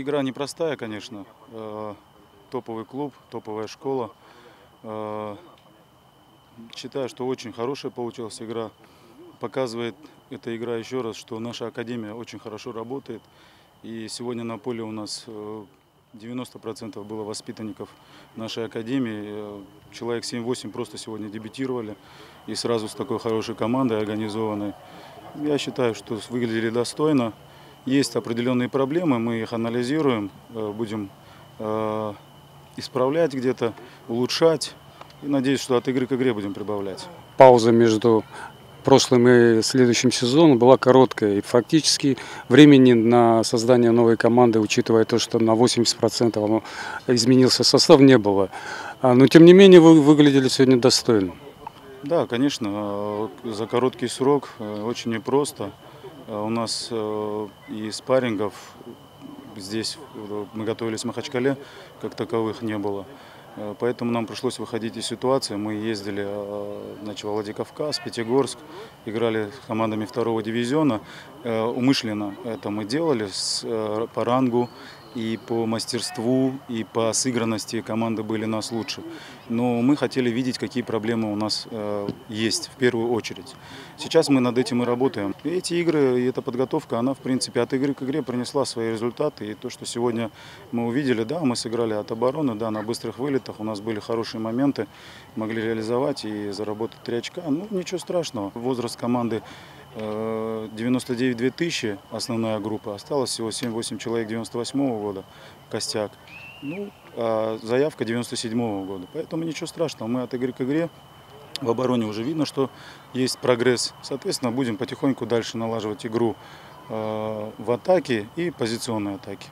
Игра непростая, конечно. Э, Топовый клуб, топовая школа. Э, Считаю, что очень хорошая получилась игра. Показывает эта игра еще раз, что наша академия очень хорошо работает. И сегодня на поле у нас э, 90% было воспитанников нашей академии. Э, Человек 7-8 просто сегодня дебютировали. И сразу с такой хорошей командой организованной. Я считаю, что выглядели достойно. Есть определенные проблемы, мы их анализируем, э, будем э, исправлять где-то, улучшать. И надеюсь, что от игры к игре будем прибавлять. Пауза между прошлым и следующим сезоном была короткая. И фактически времени на создание новой команды, учитывая то, что на 80% оно изменился состав, не было. А, Но тем не менее вы выглядели сегодня достойно. Да, конечно, э, за короткий срок очень непросто. Э, У нас э, и спаррингов здесь, э, мы готовились в Махачкале, как таковых не было. Поэтому нам пришлось выходить из ситуации. Мы ездили значит, Владикавказ, Пятигорск, играли с командами второго дивизиона. Умышленно это мы делали по рангу и по мастерству, и по сыгранности команды были нас лучше. Но мы хотели видеть, какие проблемы у нас э, есть в первую очередь. Сейчас мы над этим и работаем. Эти игры и эта подготовка, она в принципе от игры к игре принесла свои результаты. И то, что сегодня мы увидели, да, мы сыграли от обороны, да, на быстрых вылетах, у нас были хорошие моменты, могли реализовать и заработать 3 очка. Ну, ничего страшного. Возраст команды э, 99-2000, основная группа, осталось всего 7-8 человек 98 года, костяк. Ну, а заявка 97 года. Поэтому ничего страшного, мы от игры к игре. В обороне уже видно, что есть прогресс. Соответственно, будем потихоньку дальше налаживать игру э, в атаке и позиционной атаке.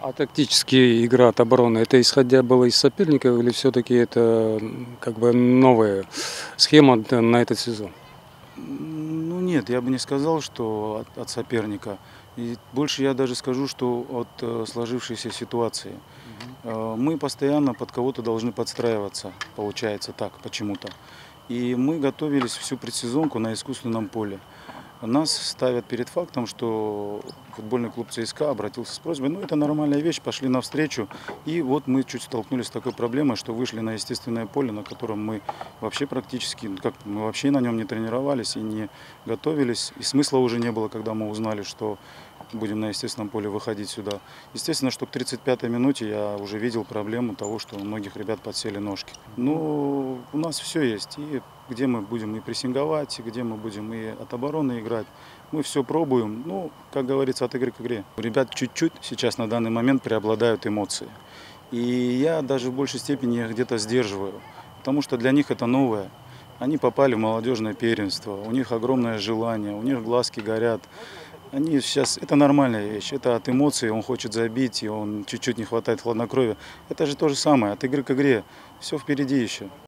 А тактически игра от обороны, это исходя было из соперников или все-таки это как бы новая схема на этот сезон? Нет, я бы не сказал, что от, от соперника. И больше я даже скажу, что от э, сложившейся ситуации. Э, мы постоянно под кого-то должны подстраиваться, получается так, почему-то. И мы готовились всю предсезонку на искусственном поле. Нас ставят перед фактом, что футбольный клуб ЦСКА обратился с просьбой. Ну, это нормальная вещь, пошли навстречу. И вот мы чуть столкнулись с такой проблемой, что вышли на естественное поле, на котором мы вообще практически, ну, как мы вообще на нем не тренировались и не готовились. И смысла уже не было, когда мы узнали, что будем на естественном поле выходить сюда. Естественно, что к 35-й минуте я уже видел проблему того, что у многих ребят подсели ножки. Ну, у нас все есть. И где мы будем и прессинговать, и где мы будем и от обороны играть. Мы все пробуем, ну, как говорится, от игры к игре. У ребят чуть-чуть сейчас на данный момент преобладают эмоции. И я даже в большей степени их где-то сдерживаю, потому что для них это новое. Они попали в молодежное первенство, у них огромное желание, у них глазки горят. Они сейчас, это нормальная вещь, это от эмоций, он хочет забить, и он чуть-чуть не хватает хладнокровия. Это же то же самое, от игры к игре, все впереди еще.